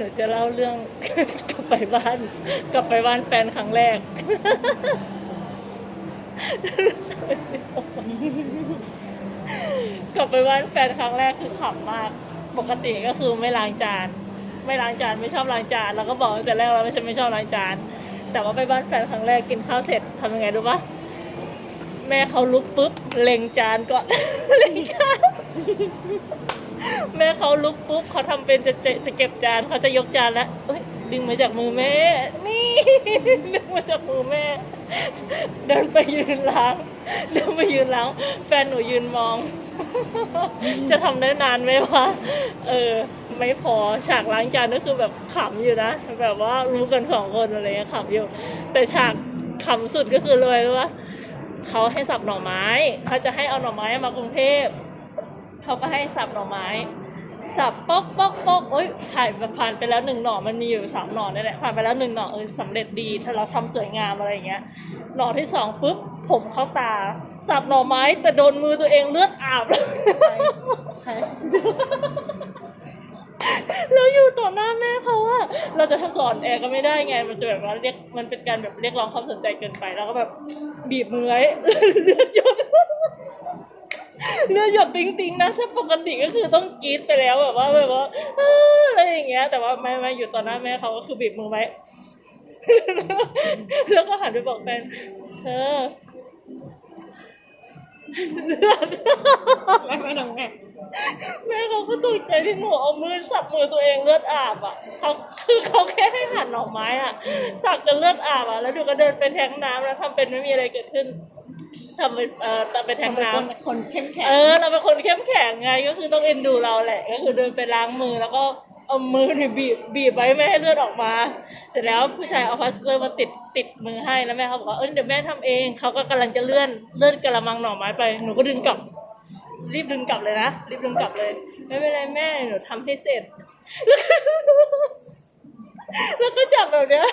หนูจะเล่าเรื่อง กลับไปบ้าน กลับไปบ้านแฟนครั้งแรก กลับไปบ้านแฟนครั้งแรกคือขำมาก ปกติก็คือไม่ล้างจาน ไม่ล้างจานไม่ชอบล้างจานแล้วก็บอกตั้งแต่แรกแล้วว่าฉันไม่ชอบล้างจาน แต่ว่าไปบ้านแฟนครั้งแรกกินข้าวเสร็จทำยังไงรู้ปะแม่เขาลุกปุ๊บเล็งจานก่อนเล็งจาน แม่เขาลุกปุ๊บเขาทำเป็นจะจะจะเก็บจานเขาจะยกจานแล้วเอ้ยดึงมาจากมือแม่ นี่ ดึงมาจากมือแม่ เดินไปยืนล้างเดินไปยืนล้างแฟนหนูยืนมอง จะทำได้นานไหมวะเออ ไม่พอฉากล้างจานก็คือแบบขำอยู่นะ แบบว่ารู้กันสองคนอะไรเงี้ยขำอยู่ แต่ฉากขำสุดก็คือเลยว่าเขาให้สับหน่อไม้เขาจะให้เอาหน่อไม้มากรุงเทพ เขาก็ให้สับหน่อไม้ สับปอกปอกปอกโอ๊ยถ่ายผ่านไปแล้วหนึ่งหน่อมันมีอยู่สามหน่อนี่แหละผ่านไปแล้วหนึ่งหน่อเออสำเร็จดีถ้าเราทำสวยงามอะไรอย่างเงี้ยหน่อที่สองปุ๊บผมเข้าตา สับหน่อไม้ แต่โดนมือตัวเองเลือดอาบใครเราอยู่ต่อหน้าแม่เขาอะเราจะทำก่อนแอร์ก็ไม่ได้ไง มันจะแบบว่าเรียกมันเป็นการแบบเรียกร้องความสนใจเกินไป แล้วก็แบบบีบมือไว้เลือดหยด เลือดหยดติ๊งติ๊งๆนะถ้าปกติก็คือต้องกรีดไปแล้วแบบว่าแบบว่าเอ้ออะไรอย่างเงี้ย แต่ว่าไม่ไม่อยู่ต่อหน้าแม่เขาก็คือบีบมือไว้ แล้วก็หันไปบอกแฟนเธอแล้วแม่ทำไงแม่เขาก็ตกใจที่หนูเอามือสับมือตัวเองเลือดอาบอะเขาคือเขาแค่ให้หั่นหน่อไม้อะสับจนเลือดอาบอะแล้วดูก็เดินไปแทงน้ำแล้วทำเป็นไม่มีอะไรเกิดขึ้น ทำเป็นเอ่อทำเป็นแทงเป็นน้คนคนเข้มแข็งำเออเราเป็นคนเข้มแข็งไงก็คือต้องเอ็นดูเราแหละ ก็คือเดินไปล้างมือแล้วก็เอามือนี่บีบบีบไว้ไม่ให้เลือดออกมา เสร็จแล้วผู้ชายเอาพลาสเตอร์มาติดติดมือให้แล้วแม่เขาบอกว่าเออเดี๋ยวแม่ทำเองเขาก็กำลังจะเลื่อนเลื่อนกระมังหน่อไม้ไปหนูก็ดึงกลับ รีบดึงกลับเลยนะรีบดึงกลับเลย ไม่เป็นไรแม่หนูทำให้เสร็จ แล้วก็จับแบบเนี้ย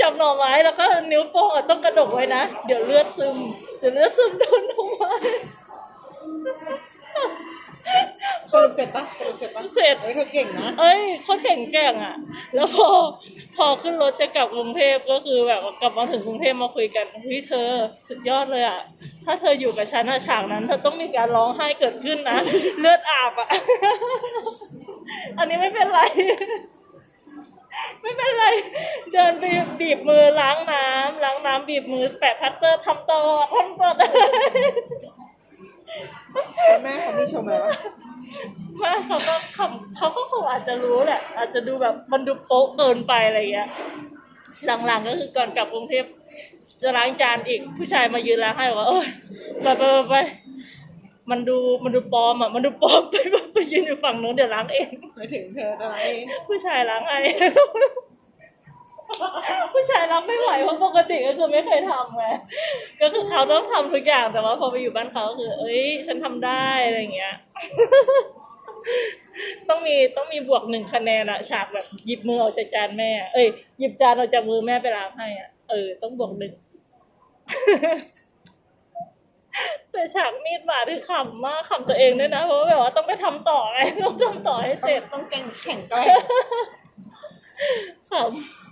จับหน่อไม้แล้วก็นิ้วโป้งอะต้องกระดกไว้นะ เดี๋ยวเลือดซึม เดี๋ยวเลือดซึมโดนหน่อไม สรุปเสร็จปะสรุปเสร็จปะเสร็จ เฮ้ยเธอเก่งนะ เอ้ยเขาแข็งแกร่งอะ แล้วพอพอขึ้นรถจะกลับกรุงเทพก็คือแบบกลับมาถึงกรุงเทพมาคุยกันเฮ้ยเธอสุดยอดเลยอะ ถ้าเธออยู่กับฉันอะฉากนั้นเธอต้องมีการร้องไห้เกิดขึ้นนะ เลือดอาบอะ อันนี้ไม่เป็นไร เป็นไรเดินไปบีบมือล้างน้ำล้างน้ำบีบมือแปะพัตเตอร์ทำต่อทำต่อได้แล้วแม่เขามีชมอะไรวะว่าเขาก็คำเขาก็คงอาจจะรู้แหละ อาจจะดูแบบมันดูโป๊ะเกินไปอะไรเงี้ยหลังๆก็คือก่อนกลับกรุงเทพจะล้างจานอีกผู้ชายมายืนล้างให้บอกว่าโอ้ยไปไปไปไปมันดูมันดูปลอมอะมันดูปลอมไปไปไปยืนอยู่ฝั่งนู้นเดี๋ยวล้างเองหมายถึงเธอตอนไหนผู้ชายล้างให้ ผู้ชายรับไม่ไหวเพราะปกติก็คือไม่เคยทำไงก็คือเขาต้องทำทุกอย่างแต่ว่าพอไปอยู่บ้านเขาก็คือ เอ้ย ฉันทำได้อะไรอย่างเงี้ย ต้องมีต้องมีบวกหนึ่งคะแนนอะฉากแบบหยิบมือออกจากจานแม่เอ้ยหยิบจานออกจากมือแม่ไปล้างให้อะเออต้องบวกหนึ่ง แต่ฉากมีดบาดคือขำมากขำตัวเองด้วยนะเพราะว่าแบบว่าต้องไปทำต่อไงต้องทำต่อให้เสร็จต้องเก่งแข็งแกร่งขำ